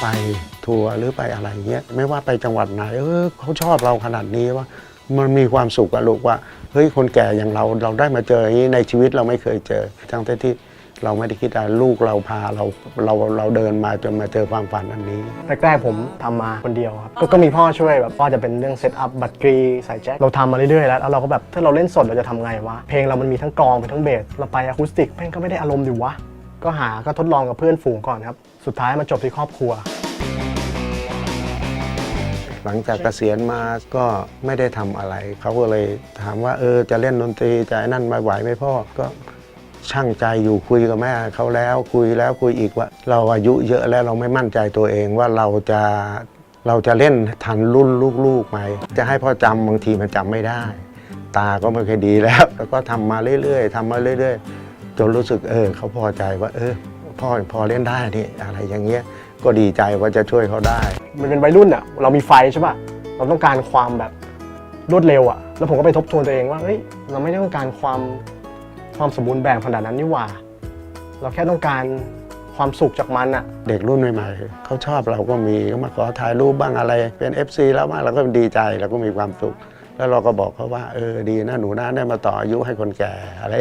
ไปทัวร์หรือไปอะไรเงี้ยไม่ว่าไปจังหวัดไหนเออเขาชอบเราขนาดนี้ว่า มันมีความสุขอะลูกว่าเฮ้ยคนแก่อย่างเราเราได้มาเจออย่างนี้ในชีวิตเราไม่เคยเจอทั้งที่เราไม่ได้คิดว่าลูกเราพาเราเราเราเดินมาจนมาเจอความฝันอันนี้ แรกๆผมทำมาคนเดียวครับก็ก็มีพ่อช่วยแบบพ่อจะเป็นเรื่องเซตอัพบัตรกรีใส่แจ็คเราทำมาเรื่อยๆแล้วแล้วเราก็แบบถ้าเราเล่นสดเราจะทำไงวะเพลงเรามันมีทั้งกลองมีทั้งเบสเราไปอะคูสติกแม่งก็ไม่ได้อารมณ์ดิวะ ก็หาก็ทดลองกับเพื่อนฝูงก่อนครับ สุดท้ายมาจบที่ครอบครัว หลังจากเกษียณมาก็ไม่ได้ทำอะไร เขาก็เลยถามว่าเออจะเล่นดนตรีจะไอ้นั่นมาไหวไหมพ่อก็ช่างใจอยู่คุยกับแม่เขาแล้วคุยแล้วคุยอีกว่า เราอายุเยอะแล้วเราไม่มั่นใจตัวเองว่าเราจะเราจะเล่นทันรุ่นลูกๆไหมจะให้พ่อจำบางทีมันจำไม่ได้ ตาก็ไม่เคอยดีแล้ว แล้วก็ทำมาเรื่อยๆทำมาเรื่อย ๆ จนรู้สึกเออเขาพอใจว่า เออพ่อพอเล่นได้นี่อะไรอย่างเงี้ยก็ดีใจว่าจะช่วยเขาได้ มันเป็นวัยรุ่นอะเรามีไฟใช่ป่ะเราต้องการความแบบรวดเร็วอะแล้วผมก็ไปทบทวนตัวเองว่าเฮ้ยเราไม่ได้ต้องการความความสมบูรณ์แบบขนาดนั้นนี่หว่า เราแค่ต้องการความสุขจากมันอะเด็กรุ่นใหม่ๆเขาชอบเราก็มีเขามาขอถ่ายรูปบ้างอะไร เป็น FC แล้วบ้างเราก็ดีใจเราก็มีความสุข แล้วเราก็บอกเขาว่าเออดีนะหนูนะได้มาต่ออายุให้คนแก่อะไร